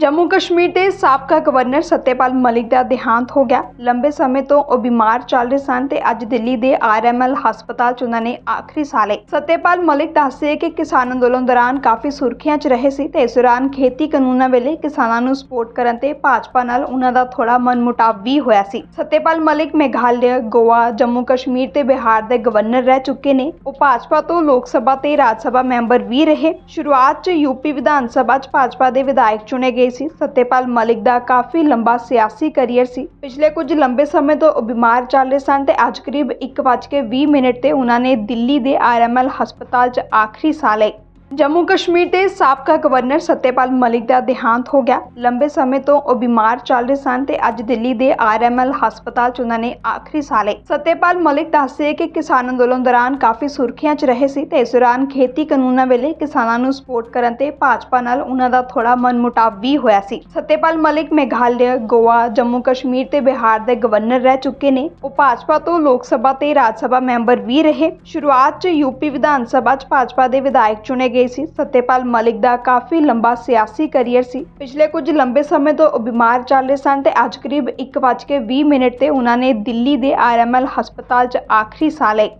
ਜੰਮੂ ਕਸ਼ਮੀਰ ਦੇ ਸਾਬਕਾ ਗਵਰਨਰ ਸੱਤੇਪਾਲ ਮਲਿਕ ਦਾ ਦੇਹਾਂਤ ਹੋ ਗਿਆ। ਲੰਬੇ ਸਮੇਂ ਤੋਂ ਉਹ ਬਿਮਾਰ ਚੱਲ ਰਹੇ ਸਨ ਤੇ ਅੱਜ ਦਿੱਲੀ ਦੇ ਆਰਐਮਐਲ ਹਸਪਤਾਲ 'ਚ ਉਹਨਾਂ ਨੇ ਆਖਰੀ ਸਾਹ ਲਏ ਸੱਤੇਪਾਲ ਮਲਿਕ ਦੱਸਦੇ ਕਿ ਕਿਸਾਨ ਅੰਦੋਲਨ ਦੌਰਾਨ ਕਾਫੀ ਸੁਰਖੀਆਂ 'ਚ ਰਹੇ ਸੀ ਤੇ ਇਸ ਦੌਰਾਨ ਖੇਤੀ ਕਾਨੂੰਨਾਂ ਵੇਲੇ ਕਿਸਾਨਾਂ ਨੂੰ ਸਪੋਰਟ ਕਰਨ ਤੇ ਭਾਜਪਾ ਨਾਲ ਉਹਨਾਂ ਦਾ ਥੋੜਾ ਮਨਮੁਟਾਵ ਵੀ ਹੋਇਆ ਸੀ। ਸੱਤੇਪਾਲ ਮਲਿਕ ਮੇਘਾਲਿਆ, ਗੋਆ, ਜੰਮੂ ਕਸ਼ਮੀਰ ਤੇ ਬਿਹਾਰ ਦੇ ਗਵਰਨਰ ਰਹਿ ਚੁੱਕੇ ਨੇ। ਉਹ ਭਾਜਪਾ ਤੋਂ ਲੋਕ ਸਭਾ ਤੇ ਰਾਜ ਸਭਾ ਮੈਂਬਰ ਵੀ ਰਹੇ। ਸ਼ੁਰੂਆਤ 'ਚ ਯੂਪੀ ਵਿਧਾਨ ਸਭਾ 'ਚ ਭਾਜਪਾ ਦੇ ਵਿਧਾਇਕ ਚੁਣੇ ਗਏ ਸੀ। ਸੱਤੇਪਾਲ ਮਲਿਕ ਦਾ ਕਾਫੀ ਲੰਬਾ ਸਿਆਸੀ ਕੈਰੀਅਰ ਸੀ। ਪਿਛਲੇ ਕੁਝ ਲੰਬੇ ਸਮੇਂ ਤੋਂ ਉਹ ਬਿਮਾਰ ਚੱਲ ਰਹੇ ਸਨ ਤੇ ਅੱਜ ਕਰੀਬ 1:20 ਮਿੰਟ ਤੇ ਉਹਨਾਂ ਨੇ ਦਿੱਲੀ ਦੇ ਆਰਐਮਐਲ ਹਸਪਤਾਲ 'ਚ ਆਖਰੀ ਸਾਹ ਲਏ ਜੰਮੂ ਕਸ਼ਮੀਰ ਦੇ ਸਾਬਕਾ ਗਵਰਨਰ ਸੱਤੇਪਾਲ ਮਲਿਕ ਦਾ ਦੇਹਾਂਤ ਹੋ ਗਿਆ। ਲੰਬੇ ਸਮੇਂ ਤੋਂ ਉਹ ਬਿਮਾਰ ਚੱਲ ਰਹੇ ਸਨ ਤੇ ਅੱਜ ਦਿੱਲੀ ਦੇ ਆਰਐਮਐਲ ਹਸਪਤਾਲ 'ਚ ਉਹਨਾਂ ਨੇ ਆਖਰੀ ਸਾਹ ਲਏ ਸੱਤੇਪਾਲ ਮਲਿਕ ਦੱਸਦੇ ਕਿ ਕਿਸਾਨ ਅੰਦੋਲਨ ਦੌਰਾਨ ਕਾਫੀ ਸੁਰਖੀਆਂ 'ਚ ਰਹੇ ਸੀ ਤੇ ਇਸ ਦੌਰਾਨ ਖੇਤੀ ਕਾਨੂੰਨਾਂ ਵੇਲੇ ਕਿਸਾਨਾਂ ਨੂੰ ਸਪੋਰਟ ਕਰਨ ਤੇ ਭਾਜਪਾ ਨਾਲ ਉਹਨਾਂ ਦਾ ਥੋੜਾ ਮਨਮੁਟਾਵ ਵੀ ਹੋਇਆ ਸੀ। ਸੱਤੇਪਾਲ ਮਲਿਕ ਮੇਘਾਲਿਆ, ਗੋਆ ਜੰਮੂ ਕਸ਼ਮੀਰ ਤੇ ਬਿਹਾਰ ਦੇ ਗਵਰਨਰ ਰਹਿ ਚੁੱਕੇ ਨੇ। ਉਹ ਭਾਜਪਾ ਤੋਂ ਲੋਕ ਸਭਾ ਤੇ ਰਾਜ ਸਭਾ ਮੈਂਬਰ ਵੀ ਰਹੇ। ਸ਼ੁਰੂਆਤ 'ਚ ਯੂਪੀ ਵਿਧਾਨ ਸਭਾ 'ਚ ਭਾਜਪਾ ਦੇ ਵਿਧਾਇਕ ਚੁਣੇ ਗਏ ਸੀ। ਸੱਤੇਪਾਲ ਮਲਿਕ ਦਾ ਕਾਫੀ ਲੰਬਾ ਸਿਆਸੀ ਕੈਰੀਅਰ ਸੀ। ਪਿਛਲੇ ਕੁਝ ਲੰਬੇ ਸਮੇਂ ਤੋਂ ਉਹ ਬਿਮਾਰ ਚੱਲ ਰਹੇ ਸਨ ਤੇ ਅੱਜ ਕਰੀਬ 1:20 ਮਿੰਟ ਤੇ ਉਹਨਾਂ ਨੇ ਦਿੱਲੀ ਦੇ ਆਰਐਮਐਲ ਹਸਪਤਾਲ 'ਚ ਆਖਰੀ ਸਾਹ ਲਏ